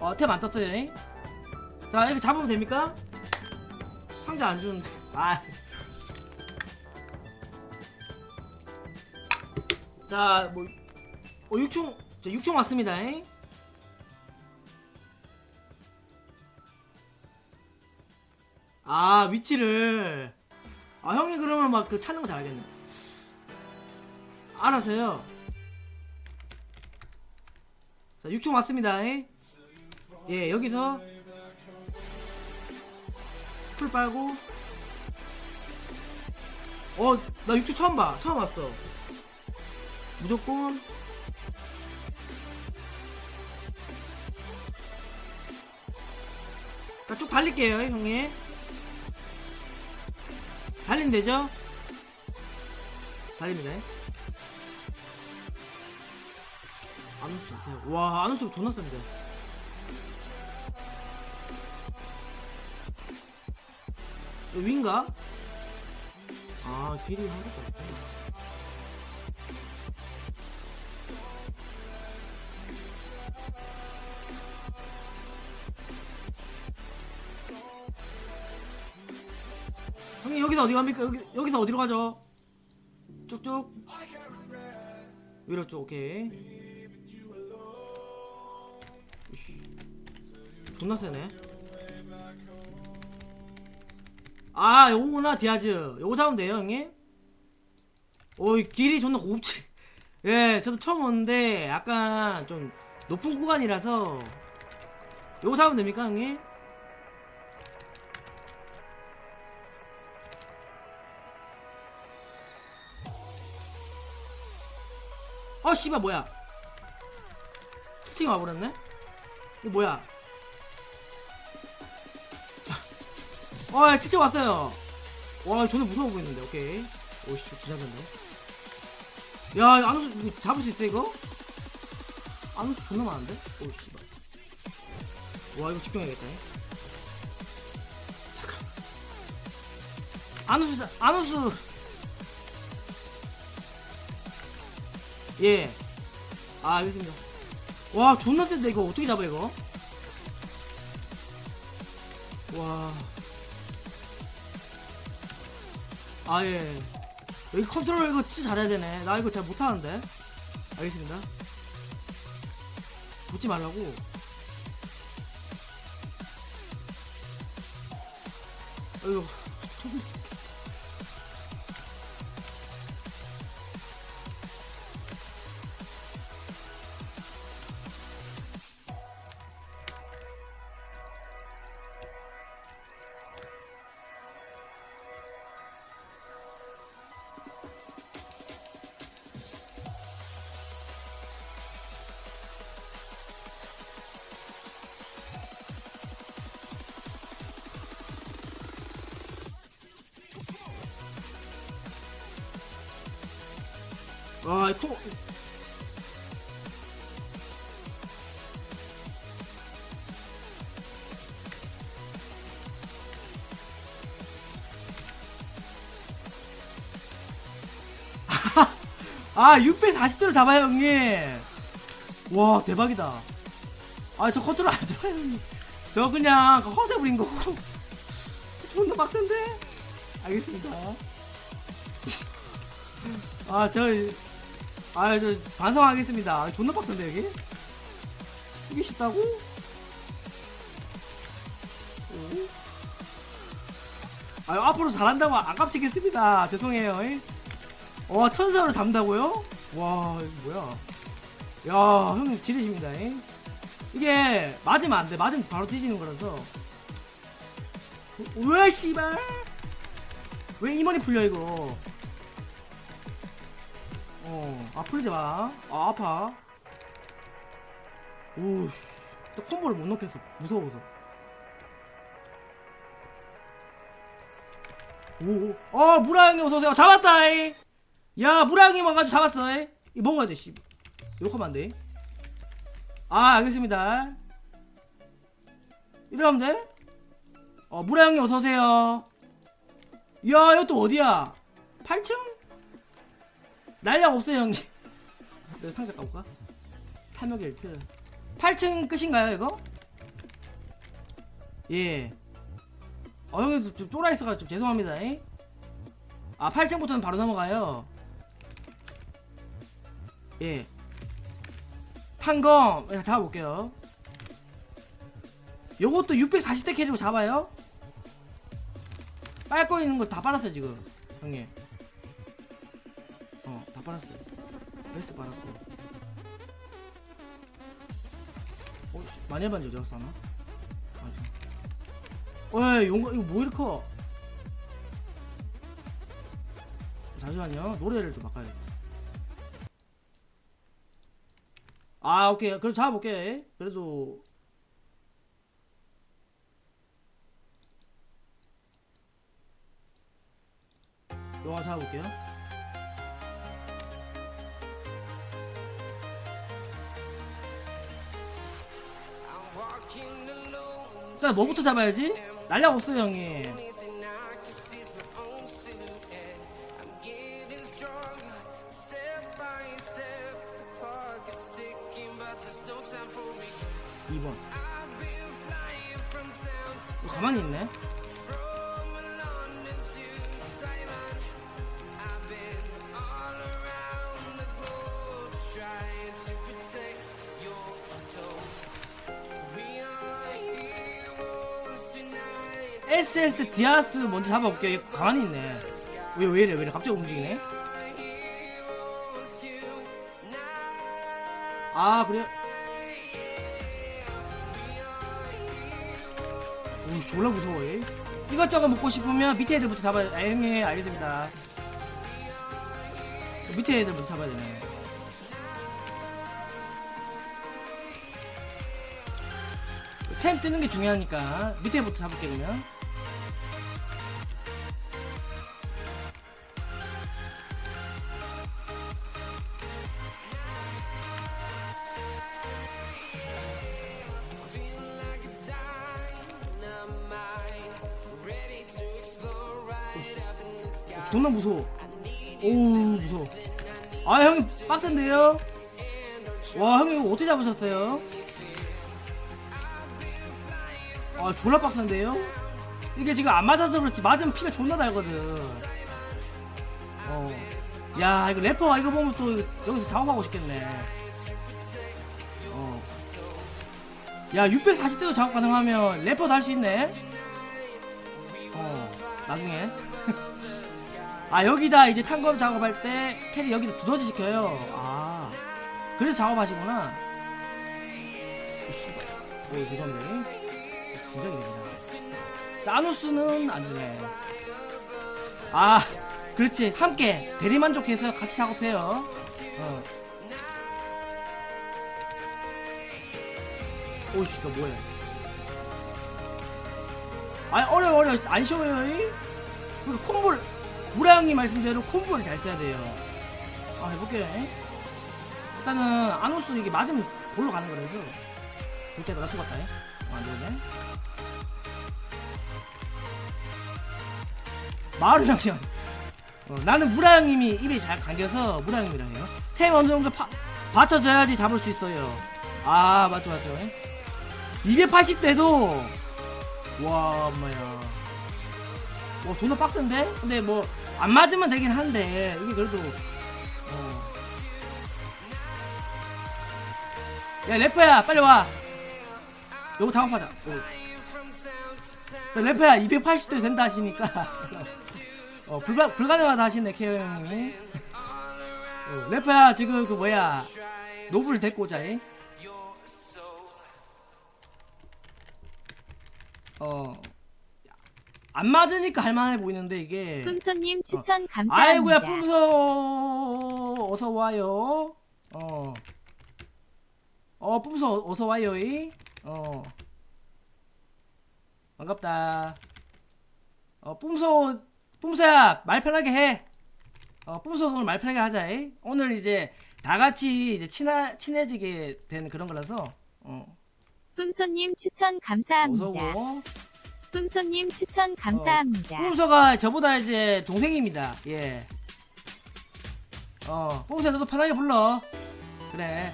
어, 템안 떴어요. 잉? 자, 이렇게 잡으면 됩니까? 상자 안 주는데. 아. 자, 뭐, 어, 6충, 자, 6충 왔습니다. 잉? 아, 위치를. 아, 형이 그러면 막 그 찾는 거잘 알겠네. 알아서요. 자, 6충 왔습니다. 잉? 예, 여기서 풀 빨고 어, 나 육주 처음 봐. 처음 왔어. 무조건 자, 쭉 달릴게요, 형님. 달리면 되죠? 달립니다. 안우스, 와, 안우스 존나 셉니다. 위인가? 아 길이 한 것도 없구나 형님 여기서 어디 갑니까? 여기, 여기서 어디로 가죠? 쭉쭉 위로 쭉 오케이 존나 세네 아 요거구나 디아즈. 요거 잡으면 돼요 형님? 어이 길이 존나 고급지. 예 저도 처음 오는데 약간 좀 높은 구간이라서 요거 잡으면 됩니까 형님? 어 씨발 뭐야? 스팅 와버렸네? 이거 뭐야 어, 진짜 왔어요. 와, 저는 무서워 보이는데, 오케이. 오씨, 부자졌네. 야, 안우수, 이거 잡을 수 있어, 이거? 안우수 존나 많은데? 오, 씨발. 와, 이거 집중해야겠다. 잠깐. 안우수, 자- 안우수. 예. 아, 알겠습니다. 와, 존나 센데, 이거. 어떻게 잡아, 이거? 와. 아, 예. 여기 컨트롤 이거 진짜 잘해야 되네. 나 이거 잘 못하는데. 알겠습니다. 붙지 말라고. 아이 아, 또. 아, 640대로 잡아요, 형님. 와, 대박이다. 아, 저 컨트롤 안 좋아요, 형님. 저 그냥 그 허세 부린 거고. 존나 빡센데? 알겠습니다. 아, 저, 아, 저, 반성하겠습니다. 아, 존나 빡센데, 여기? 이게 쉽다고? 오? 아유, 앞으로 잘한다고 아깝치겠습니다. 죄송해요. 이. 와, 천사로 잡는다고요? 와, 이거 뭐야. 야, 형 지르십니다. 이. 이게, 맞으면 안 돼. 맞으면 바로 뒤지는 거라서. 왜, 씨발! 왜 이머리 풀려, 이거? 어, 아, 풀지 마. 아, 아파. 오, 씨. 또 콤보를 못 넣겠어. 무서워서. 오, 어, 무라 형님 어서오세요. 잡았다, 이. 야, 무라 형님 와가지고 잡았어, 이. 이 먹어야 돼, 씨. 욕하면 안 돼. 아, 알겠습니다. 이러면 돼? 어, 무라 형님 어서오세요. 야, 이거 또 어디야? 8층? 날약 없어요 형님 내가 상자 까볼까? 탐욕 1트 8층 끝인가요 이거? 예. 어, 형님 좀, 좀 쫄아 있어가지고 좀 죄송합니다. 잉? 아, 8층부터는 바로 넘어가요. 예. 탄검, 예, 잡아볼게요. 요것도 640대 캐리로 잡아요? 빨고 있는 거 다 빨았어요, 지금. 형님. 어, 다 빨았어요. 베스트 빨았고. 어, 해봤는데 어디 갔어, 하나? 어이 용가 이거 뭐 이렇게 커? 잠시만요 노래를 좀 바꿔야겠다 아 오케이 그럼 잡아볼게 그래도 영화 잡아볼게요 일단 뭐부터 잡아야지? 날약 없어요 형님 이번. 가만히 있네 SS 디아스 먼저 잡아볼게요 얘 가만히 있네. 왜, 왜 이래 왜 이래. 갑자기 움직이네. 아 그래? 오 졸라 무서워 얘. 이것저것 먹고 싶으면 밑에 애들부터 잡아야 아 형님 알겠습니다. 밑에 애들부터 잡아야 되네. 템 뜨는 게 중요하니까 밑에부터 잡을게 그러 존나 무서워 오우 무서워 아 형님 빡센데요? 와 형님 어떻게 잡으셨어요? 아 졸라 빡센데요? 이게 지금 안 맞아서 그렇지 맞으면 피가 존나 달거든 어. 야 이거 래퍼가 이거 보면 또 여기서 작업하고 싶겠네 어. 야 640대도 작업 가능하면 래퍼도 할 수 있네 어 나중에 아 여기다 이제 탄검 작업할 때 캐리 여기다 두더지 시켜요. 아. 그래서 작업하시구나. 오, 죄송합니다 굉장히 됩니다 나누스는 안 주네. 아 그렇지. 함께 대리만족해서 같이 작업해요. 어. 오씨 너 뭐야. 아 어려워 어려워. 안 쉬워요 이? 그 콤보를 무라 형님 말씀대로 콤보를 잘 써야 돼요. 아 해볼게요. 이? 일단은 아노스 이게 맞으면 볼로 가는 거라서. 둘째가 나 죽었다 이? 어, 안 되네. 마루 형이요 어, 나는 무라 형님이 입이 잘 감겨서 무라 형님이랑 해요. 템 어느 정도 파, 받쳐줘야지 잡을 수 있어요. 아 맞죠 맞죠. 280대도. 와 엄마야 와 존나 빡센데? 근데 뭐 안 맞으면 되긴 한데 이게 그래도 어. 야 래퍼야 빨리 와 요거 작업하자 어. 야, 래퍼야 280대 된다 하시니까 어 불가, 불가능하다 하시네 케어 형님이 어, 래퍼야 지금 그 뭐야 데리고 오자이 어. 안 맞으니까 할만해 보이는데 이게. 꿈손님 추천 감사합니다. 아이고야 뿜소 어서 와요. 어. 어 뿜소 어서 와요 이. 어. 반갑다. 어 뿜소 뿜소야 말 편하게 해. 어 뿜소 오늘 말 편하게 하자. 이. 오늘 이제 다 같이 이제 친하 친해지게 된 그런 거라서. 어. 꿈손님 추천 어서 감사합니다. 오고. 꿈손님 추천 감사합니다. 뿜소가 저보다 이제 동생입니다. 예. 어, 뿜소야 너도 편하게 불러. 그래.